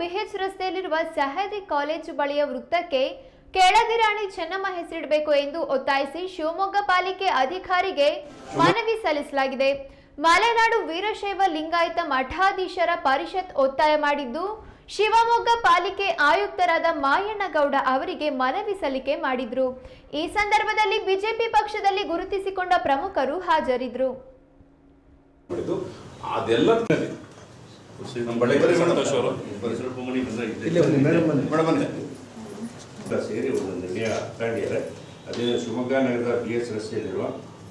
BH ರಸ್ತೆಯಲ್ಲಿರುವ Sahyadri college ಬಳಿಯ ವೃತ್ತಕ್ಕೆ ಕೆಳದಿರಾಣಿ ಚೆನ್ನಮ್ಮ ಹೆಸರಿಡಬೇಕು ಎಂದು ಒತ್ತಾಯಿಸಿ ಶಿವಮೊಗ್ಗ ಪಾಲಿಕೆ ಅಧಿಕಾರಿಗೆ ಮನವಿ ಸಲ್ಲಿಸಲಾಗಿದೆ. ಮಲೆನಾಡು ವೀರಶೈವ ಲಿಂಗಾಯತ ಮಠಾಧೀಶರ ಪರಿಷತ್ ಒತ್ತಾಯ ಮಾಡಿದ್ದು, ಶಿವಮೊಗ್ಗ ಪಾಲಿಕೆ ಆಯುಕ್ತರಾದ ಮಾಯಣ್ಣಗೌಡ ಅವರಿಗೆ ಮನವಿ ಸಲ್ಲಿಕೆ ಮಾಡಿದ್ರು. ಈ ಸಂದರ್ಭದಲ್ಲಿ ಬಿಜೆಪಿ ಪಕ್ಷದಲ್ಲಿ ಗುರುತಿಸಿಕೊಂಡ ಪ್ರಮುಖರು ಅದೆಲ್ಲದಲ್ಲಿ ನಮ್ಮ ಸಂತೋಷ್ ಅವರು. ಸ್ವಲ್ಪ ಮನೆ ಬಂದ್ರೆ ಇಲ್ಲಿ ಸೇರಿ ಒಂದು ನಿರ್ಣಯ ತಗೊಂಡಿದ್ದಾರೆ ಅದೇ ಶಿವಮೊಗ್ಗ ನಗರದ ಬಿ ಎಸ್ ರಸ್ತೆಯಲ್ಲಿರುವ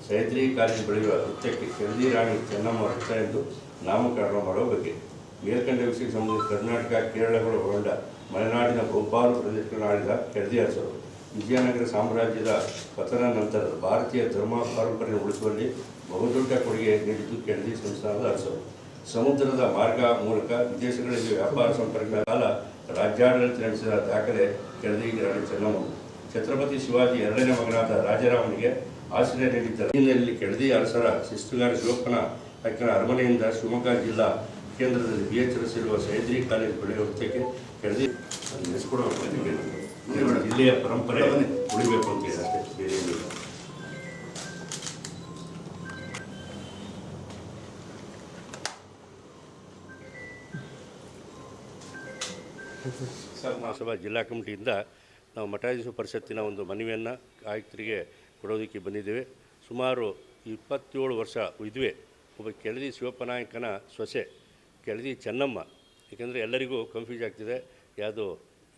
ಸಹ್ಯಾದ್ರಿ ಕಾಲೇಜು ಬೆಳೆಯುವ ವೃತ್ತಕ್ಕೆ ಕೆಳದಿ ರಾಣಿ ಚೆನ್ನಮ್ಮ ವೃತ್ತ ಎಂದು ನಾಮಕರಣ ಮಾಡುವ ಬಗ್ಗೆ. ಮೇಲ್ಕಂಡ ವಿಷಯಕ್ಕೆ ಸಂಬಂಧಿಸಿ ಕರ್ನಾಟಕ ಕೇರಳಗಳು ಹೊರಡ ಮಲೆನಾಡಿನ ಬಹುಪಾಲು ಪ್ರದೇಶಗಳನ್ನು ಆಳಿದ ಕೆಳದಿಯಾಸರು ವಿಜಯನಗರ ಸಾಮ್ರಾಜ್ಯದ ಪತನ ನಂತರ ಭಾರತೀಯ ಧರ್ಮ ಪಾರಂಪರ್ಯ ಉಳಿಸುವಲ್ಲಿ ಬಹುದೊಡ್ಡ ಕೊಡುಗೆ ನೀಡಿದ್ದು ಕೆಳದಿ ಸಂಸ್ಥಾನದ ಅರಸರು. ಸಮುದ್ರದ ಮಾರ್ಗ ಮೂಲಕ ವಿದೇಶಗಳಲ್ಲಿ ವ್ಯಾಪಾರ ಸಂಪರ್ಕ ಕಾಲ ರಾಜ್ಯಾಡಳಿತ ನಡೆಸಿದ ದಾಖಲೆ ಕೆಳದಿಗಿರಾಣಿ ರಾಣಿ ಚೆನ್ನಮ್ಮ. ಛತ್ರಪತಿ ಶಿವಾಜಿ ಎರಡನೇ ಮಗನಾದ ರಾಜಾರಾಮನಿಗೆ ಆಶ್ರಯ ನೀಡಿದ್ದ ಹಿನ್ನೆಲೆಯಲ್ಲಿ ಕೆಳದಿ ಅರಸರ ಶಿಸ್ತುಗಾರ ಶಿವಪ್ಪನ ಅಕ್ಕನ ಅರಮನೆಯಿಂದ ಶಿವಮೊಗ್ಗ ಜಿಲ್ಲಾ ಕೇಂದ್ರದಲ್ಲಿ ಬಿ ಎಚ್ ರಸಿರುವ ಸಹ್ಯಾದ್ರಿ ಕಾಲೇಜು ಬೆಳೆಯುವ ವೃತ್ತಕ್ಕೆ ಕೆಳದಿ ಹೆಸರು ಜಿಲ್ಲೆಯ ಪರಂಪರೆ ಉಳಿಬೇಕು ಅಂತ ಹೇಳಿ ಬೇರೆ ಮಹಾಸಭಾ ಜಿಲ್ಲಾ ಕಮಿಟಿಯಿಂದ ನಾವು ಮಠಾಧೀಶ ಪರಿಷತ್ತಿನ ಒಂದು ಮನವಿಯನ್ನು ಆಯುಕ್ತರಿಗೆ ಕೊಡೋದಕ್ಕೆ ಬಂದಿದ್ದೇವೆ. ಸುಮಾರು ಇಪ್ಪತ್ತೇಳು ವರ್ಷ ಇದುವೆ ಒಬ್ಬ ಕೆಳದಿ ಶಿವಪ್ಪನಾಯಕನ ಸೊಸೆ, ಕೆಳದಿ ಚೆನ್ನಮ್ಮ. ಏಕೆಂದರೆ ಎಲ್ಲರಿಗೂ ಕನ್ಫ್ಯೂಸ್ ಆಗ್ತಿದೆ. ಯಾವುದು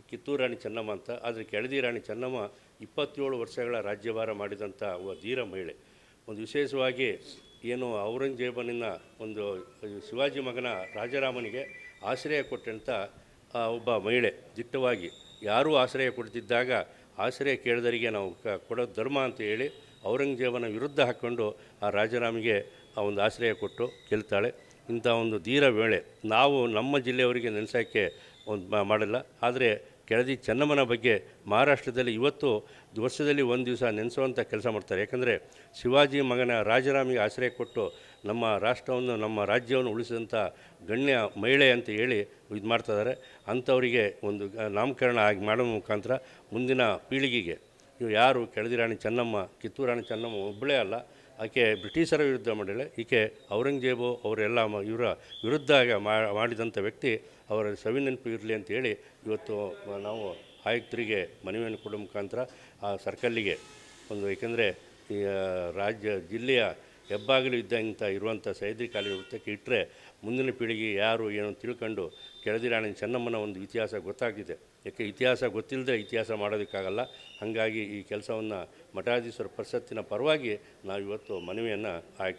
ಕಿತ್ತೂರು ರಾಣಿ ಚೆನ್ನಮ್ಮ ಅಂತ. ಆದರೆ ಕೆಳದಿ ರಾಣಿ ಚೆನ್ನಮ್ಮ ಇಪ್ಪತ್ತೇಳು ವರ್ಷಗಳ ರಾಜ್ಯಭಾರ ಮಾಡಿದಂಥ ಒಬ್ಬ ಧೀರ ಮಹಿಳೆ. ಒಂದು ವಿಶೇಷವಾಗಿ ಏನು ಔರಂಗಜೇಬನಿನ ಒಂದು ಶಿವಾಜಿ ಮಗನ ರಾಜರಾಮನಿಗೆ ಆಶ್ರಯ ಕೊಟ್ಟಂಥ ಒಬ್ಬ ಮಹಿಳೆ ದಿಟ್ಟವಾಗಿ ಯಾರೂ ಆಶ್ರಯ ಕೊಡ್ತಿದ್ದಾಗ ಆಶ್ರಯ ಕೇಳಿದರಿಗೆ ನಾವು ಕ ಕೊಡೋ ಧರ್ಮ ಅಂತ ಹೇಳಿ ಔರಂಗಜೇಬನ ವಿರುದ್ಧ ಹಾಕ್ಕೊಂಡು ಆ ರಾಜರಾಮಿಗೆ ಆ ಒಂದು ಆಶ್ರಯ ಕೊಟ್ಟು ಗೆಲ್ತಾಳೆ ಇಂಥ ಒಂದು ಧೀರ ವೇಳೆ ನಾವು ನಮ್ಮ ಜಿಲ್ಲೆಯವರಿಗೆ ನೆನೆಸೋಕ್ಕೆ ಒಂದು ಮಾಡಲ್ಲ. ಆದರೆ ಕೆಳದಿ ಚೆನ್ನಮ್ಮನ ಬಗ್ಗೆ ಮಹಾರಾಷ್ಟ್ರದಲ್ಲಿ ಇವತ್ತು ವರ್ಷದಲ್ಲಿ ಒಂದು ದಿವಸ ನೆನೆಸುವಂಥ ಕೆಲಸ ಮಾಡ್ತಾರೆ. ಯಾಕಂದರೆ ಶಿವಾಜಿ ಮಗನ ರಾಜರಾಮಿಗೆ ಆಶ್ರಯ ಕೊಟ್ಟು ನಮ್ಮ ರಾಷ್ಟ್ರವನ್ನು, ನಮ್ಮ ರಾಜ್ಯವನ್ನು ಉಳಿಸಿದಂಥ ಗಣ್ಯ ಮಹಿಳೆ ಅಂತ ಹೇಳಿ ಇದು ಮಾಡ್ತಾಯಿದ್ದಾರೆ ಅಂಥವರಿಗೆ ಒಂದು ನಾಮಕರಣ ಆಗಿ ಮಾಡೋ ಮುಖಾಂತರ ಮುಂದಿನ ಪೀಳಿಗೆಗೆ ಇವು ಯಾರು ಕೆಳದಿ ರಾಣಿ ಚೆನ್ನಮ್ಮ, ಕಿತ್ತೂರು ರಾಣಿ ಚೆನ್ನಮ್ಮ ಒಬ್ಬಳೇ ಅಲ್ಲ ಆಕೆ ಬ್ರಿಟಿಷರ ವಿರುದ್ಧ ಮಾಡಿಳೆ ಈಕೆ ಔರಂಗಜೇಬು ಅವರೆಲ್ಲ ಇವರ ವಿರುದ್ಧ ಮಾಡಿದಂಥ ವ್ಯಕ್ತಿ ಅವರ ಸವಿನೆನಪು ಇರಲಿ ಅಂತೇಳಿ ಇವತ್ತು ನಾವು ಆಯುಕ್ತರಿಗೆ ಮನವಿಯನ್ನು ಕೊಡೋ ಮುಖಾಂತರ ಆ ಸರ್ಕಲ್ಲಿಗೆ ಒಂದು, ಏಕೆಂದರೆ ಈ ರಾಜ್ಯ, ಜಿಲ್ಲೆಯ ಹೆಬ್ಬಾಗಿಲು ಇದ್ದಂಥ ಇರುವಂಥ ಸಹ್ಯಾದ್ರಿ ಕಾಲೇಜು ವೃತ್ತಕ್ಕೆ ಇಟ್ಟರೆ ಮುಂದಿನ ಪೀಳಿಗೆ ಯಾರು ಏನು ತಿಳ್ಕೊಂಡು ಕೆಳದಿರಾಣಿನ ಚೆನ್ನಮ್ಮನ ಒಂದು ಇತಿಹಾಸ ಗೊತ್ತಾಗ್ತಿದೆ. ಯಾಕೆ ಇತಿಹಾಸ ಗೊತ್ತಿಲ್ಲದೆ ಇತಿಹಾಸ ಮಾಡೋದಕ್ಕಾಗಲ್ಲ. ಹಾಗಾಗಿ ಈ ಕೆಲಸವನ್ನು ಮಠಾಧೀಶ್ವರ ಪರಿಷತ್ತಿನ ಪರವಾಗಿ ನಾವು ಇವತ್ತು ಮನವಿಯನ್ನು ಆಯ್ಕೆ